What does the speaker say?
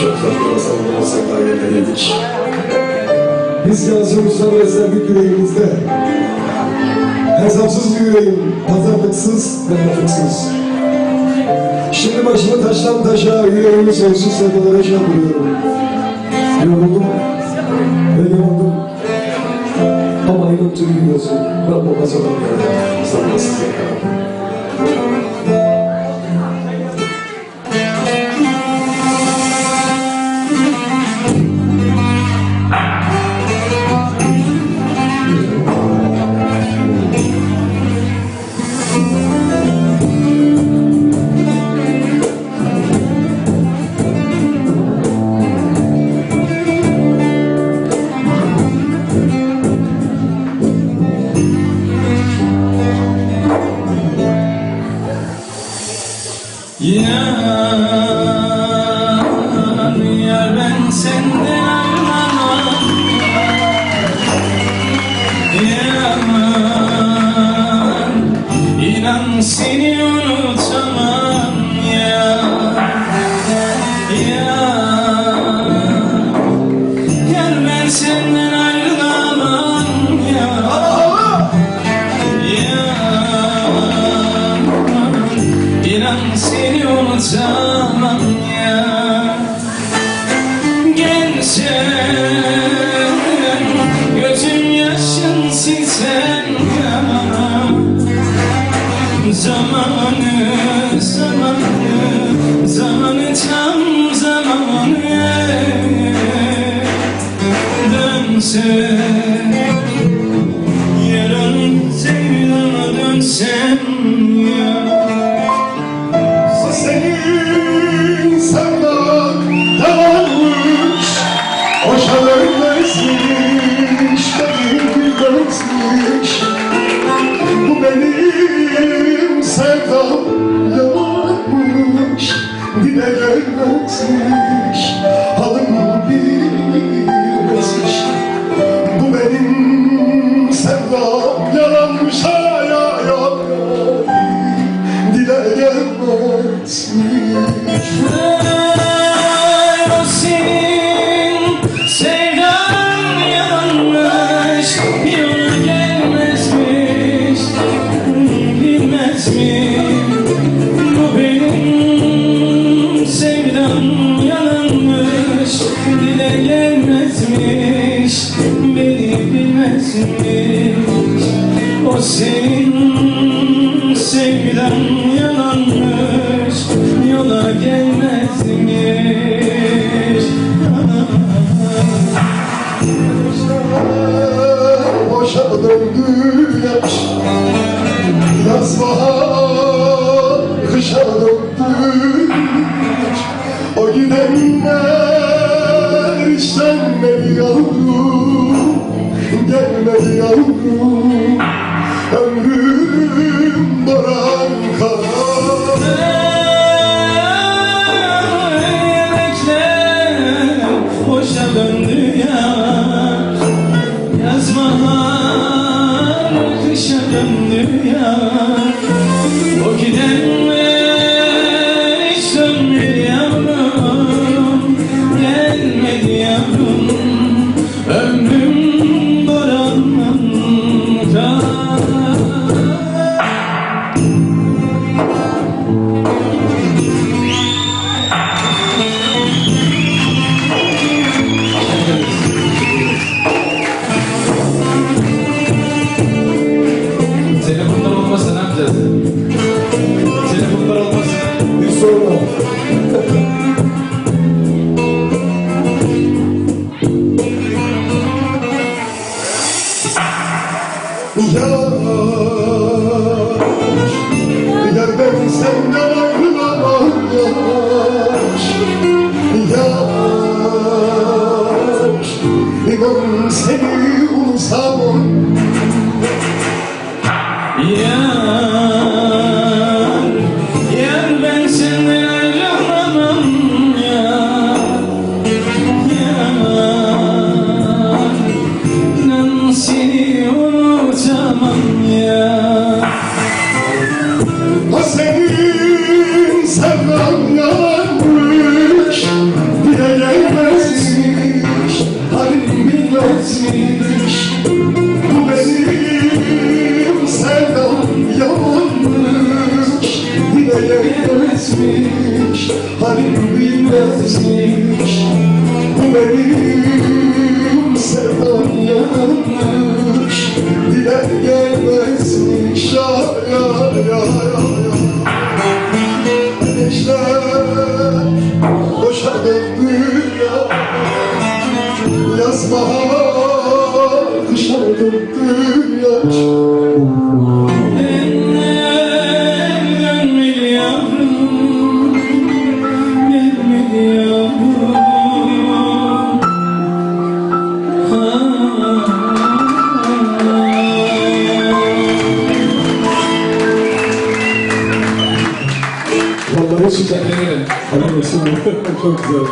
tatlı masallar masallar yerledik. Biz yansımışlar beslendik yüreğimizde. Hesapsız bir yüreğim, pazarlıksız ve lafıksız. Şimdi başımı taştan taşa, yüreğimi sonsuz sevdalara çarpıyorum. Yoruldum ve yoruldum. Ama inatçı bilmiyorsun, bırakmamaz olan yerde. Sanmasız yakalar. Yar, yar ben senden ayrılamam Yar, inan seni sevdana dönsem ya Mi Bu benim sevdam yanlış Dile gelmezmiş Beni bilmezmiş. O senin sevdan gidenler hiç dönmedi yavrum Gelmedi yavrum. Ömrüm dolan kalan boşa döndü ya. Yaz bahar kışa döndü ya. O gidenler yavaş Gider beni senden ayrılamam yavaş Yavaş Bir gün seni unutamam Yar Yar ben senden gitmiş. Bu benim sevdam yanmış Gideye gitmezmiş Halim bilmezmiş Bu benim sevdam yanmış Gider gelmezmiş Ya ya ya ya Gençler Boşa ya. Yazma dışarı döndü ya Gelmedi yavrum Gelmedi yavrum Vallahi süper. Helal olsun. Çok güzel.